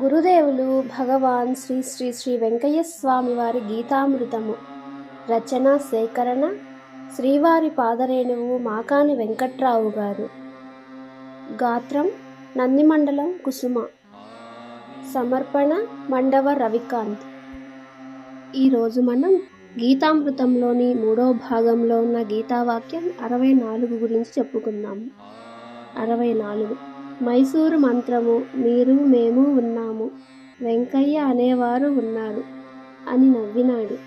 గురుదేవులు భగవాన్ శ్రీ శ్రీ శ్రీ వెంకయ్య స్వామి వారి గీతామృతము. రచన సేకరణ శ్రీవారి పాదరేణువు మాకాని వెంకట్రావు గారు. గాత్రం నందిమండలం కుసుమ. సమర్పణ మండవ రవికాంత్. ఈరోజు మనం గీతామృతంలోని మూడో భాగంలో ఉన్న గీతావాక్యం అరవై నాలుగు గురించి చెప్పుకుందాము అరవై నాలుగు. మైసూరు మంత్రము మీరు మేము ఉన్నాము. వెంకయ్య అనేవారు ఉన్నారు అని నవ్వినాడు.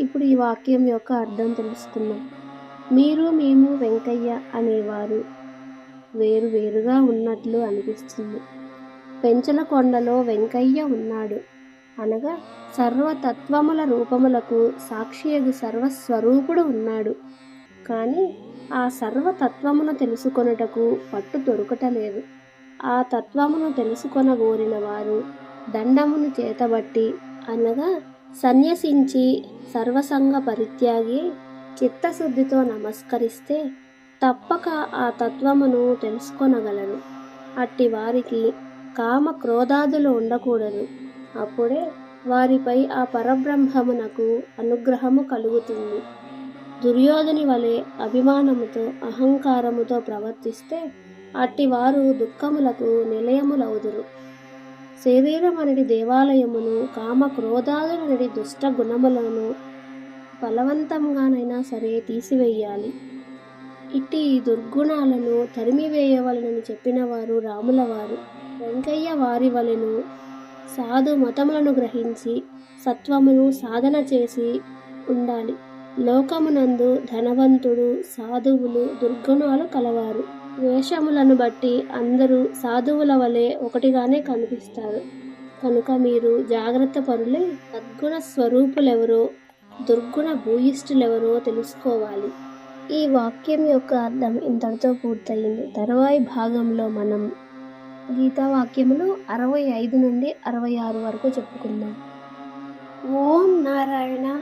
ఇప్పుడు ఈ వాక్యం యొక్క అర్థం తెలుసుకుందాం. మీరు మేము వెంకయ్య అనేవారు వేరు వేరుగా ఉన్నట్లు అనిపిస్తుంది. పెంచల కొండలో వెంకయ్య ఉన్నాడు. అనగా సర్వతత్వముల రూపములకు సాక్షియగు సర్వస్వరూపుడు ఉన్నాడు. కానీ ఆ సర్వతత్వమును తెలుసుకొనుటకు పట్టు దొరకటలేదు. ఆ తత్వమును తెలుసుకొనగోరిన వారు దండమును చేతబట్టి అనగా సన్యసించి సర్వసంగ పరిత్యాగి చిత్తశుద్ధితో నమస్కరిస్తే తప్పక ఆ తత్వమును తెలుసుకొనగలరు. అట్టి వారికి కామ క్రోధాదులు ఉండకూడదు. అప్పుడే వారిపై ఆ పరబ్రహ్మమునకు అనుగ్రహము కలుగుతుంది. దుర్యోధని వలె అభిమానముతో అహంకారముతో ప్రవర్తిస్తే అట్టివారు దుఃఖములకు నిలయములవుదురు. శరీరమనడి దేవాలయమును కామ క్రోధాదులనడి దుష్ట గుణములను బలవంతంగానైనా సరే తీసివేయాలి. ఇట్టి దుర్గుణాలను తరిమివేయవలనని చెప్పిన వారు రాములవారు. వెంకయ్య వారి వలెను సాధు మతములను గ్రహించి సత్వమును సాధన చేసి ఉండాలి. లోకమునందు ధనవంతుడు సాధువులు దుర్గుణాలు కలవారు. వేషములను బట్టి అందరూ సాధువుల వలె ఒకటిగానే కనిపిస్తారు. కనుక మీరు జాగ్రత్త పరులై సద్గుణ స్వరూపులెవరో దుర్గుణ భూయిష్ఠులెవరో తెలుసుకోవాలి. ఈ వాక్యం యొక్క అర్థం ఇంతటితో పూర్తయింది. తర్వాయి భాగంలో మనం గీతా వాక్యములు అరవై ఐదు నుండి అరవై ఆరు వరకు చెప్పుకుందాం. ఓం నారాయణ